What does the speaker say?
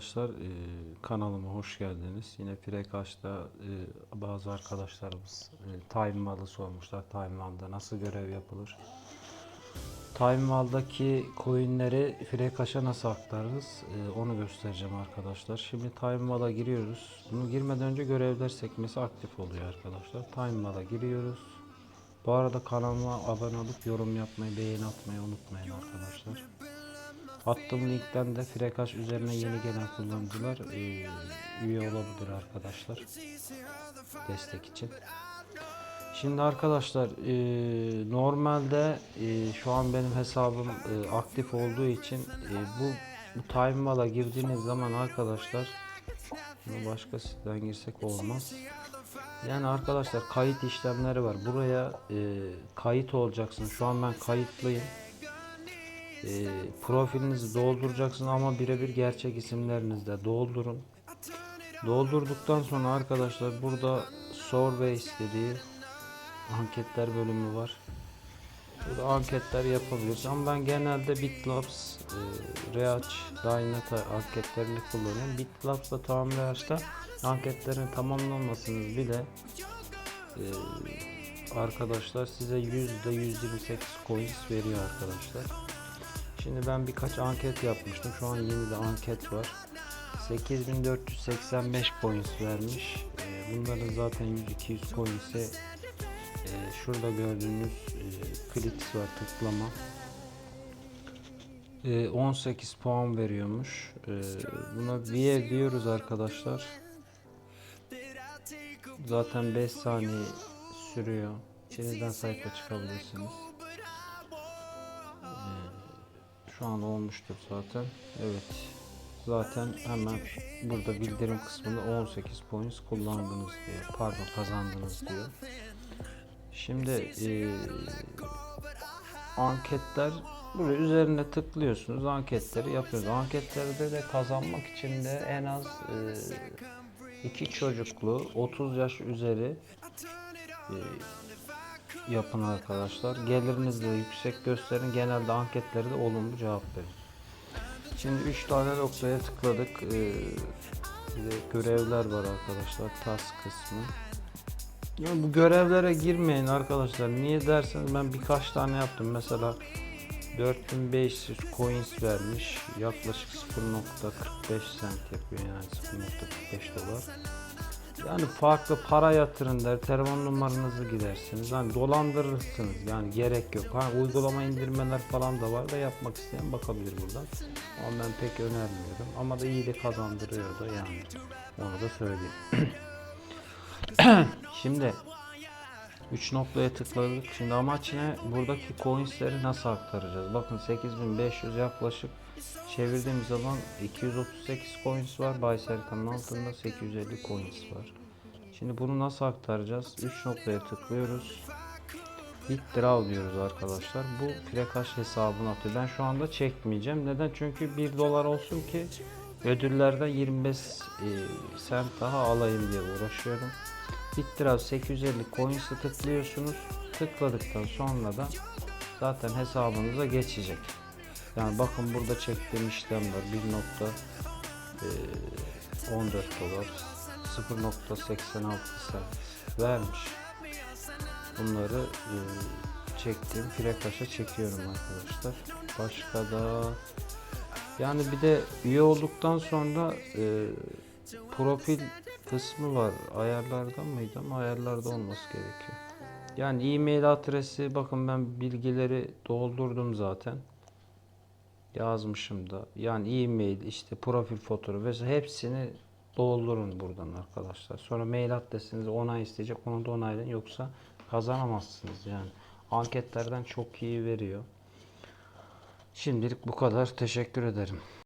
arkadaşlar e, kanalıma hoş geldiniz. Yine Frekaş'ta e, bazı arkadaşlarımız e, Time Wall'ı sormuşlar. Time Wall'da nasıl görev yapılır? Time Wall'daki coinleri Frekaş'a nasıl aktarırız? E, onu göstereceğim arkadaşlar. Şimdi Time Wall'a giriyoruz. Bunu girmeden önce görevler sekmesi aktif oluyor arkadaşlar. Time Wall'a giriyoruz. Bu arada kanalıma abone olup yorum yapmayı, beğeni atmayı unutmayın arkadaşlar. Attığım linkten de Frekaş üzerine yeni gelen kullanıcılar e, üye olabilir arkadaşlar. Destek için. Şimdi arkadaşlar e, normalde e, şu an benim hesabım aktif olduğu için e, bu bu Time Wall'a girdiğiniz zaman arkadaşlar bunu başka siteden girsek olmaz. Yani arkadaşlar kayıt işlemleri var. Buraya e, kayıt olacaksın. Şu an ben kayıtlıyım. E, profilinizi dolduracaksın ama birebir gerçek isimlerinizle doldurun. Doldurduktan sonra arkadaşlar burada survey istediği anketler bölümü var. Burada anketler yapabiliriz ama ben genelde Bitlabs, e, React, Dynet anketlerini kullanıyorum. Bitlabs ve tam React'ta anketlerin tamamlanmasınız bile e, arkadaşlar size %128 coins veriyor arkadaşlar. Şimdi ben birkaç anket yapmıştım. Şu an yeni de anket var. 8485 coins vermiş. E, Bunların zaten 100-200 coins'e e, şurada gördüğünüz e, clicks var tıklama. E, 18 puan veriyormuş. E, buna bir diyoruz arkadaşlar. Zaten 5 saniye sürüyor. Yeniden sayfa çıkabilirsiniz. Şu an olmuştur zaten. Evet. Zaten hemen burada bildirim kısmında 18 points kullandınız diyor. Pardon kazandınız diyor. Şimdi e, anketler buraya üzerine tıklıyorsunuz anketleri yapıyoruz. Anketlerde de kazanmak için de en az e, iki çocuklu 30 yaş üzeri e, yapın arkadaşlar. Geliriniz de yüksek gösterin. Genelde anketlerde olumlu cevap verin. Şimdi 3 tane noktaya tıkladık. Ee, görevler var arkadaşlar. Task kısmı. Ya bu görevlere girmeyin arkadaşlar. Niye derseniz ben birkaç tane yaptım. Mesela 4500 coins vermiş. Yaklaşık 0.45 cent yapıyor yani 0.45 dolar. Yani farklı para yatırın der, telefon numaranızı gidersiniz. Hani dolandırırsınız yani gerek yok. Ha uygulama indirmeler falan da var da yapmak isteyen bakabilir buradan. Ama ben pek önermiyorum. Ama da iyi de kazandırıyor da yani. Onu da söyleyeyim. Şimdi 3 noktaya tıkladık. Şimdi amaç ne? Buradaki coinsleri nasıl aktaracağız? Bakın 8500 yaklaşık çevirdiğimiz zaman 238 coins var. Bay Serkan'ın altında 850 coins var. Şimdi bunu nasıl aktaracağız? 3 noktaya tıklıyoruz. Withdraw diyoruz arkadaşlar. Bu Frekaş hesabına atıyor. Ben şu anda çekmeyeceğim. Neden? Çünkü 1 dolar olsun ki ödüllerden 25 e, cent daha alayım diye uğraşıyorum. Withdraw 850 coins'e tıklıyorsunuz. Tıkladıktan sonra da zaten hesabınıza geçecek. Yani bakın burada çektiğim işlemler 1.14 dolar 0.86 cent vermiş. Bunları e, çektim. Frekaş'a çekiyorum arkadaşlar. Başka da yani bir de üye olduktan sonra e, profil kısmı var. Ayarlarda mıydı ama ayarlarda olması gerekiyor. Yani e-mail adresi bakın ben bilgileri doldurdum zaten. Yazmışım da. Yani e-mail işte profil fotoğrafı vesaire hepsini doldurun buradan arkadaşlar. Sonra mail adresinizi onay isteyecek. Onu da onaylayın. Yoksa kazanamazsınız yani. Anketlerden çok iyi veriyor. Şimdilik bu kadar. Teşekkür ederim.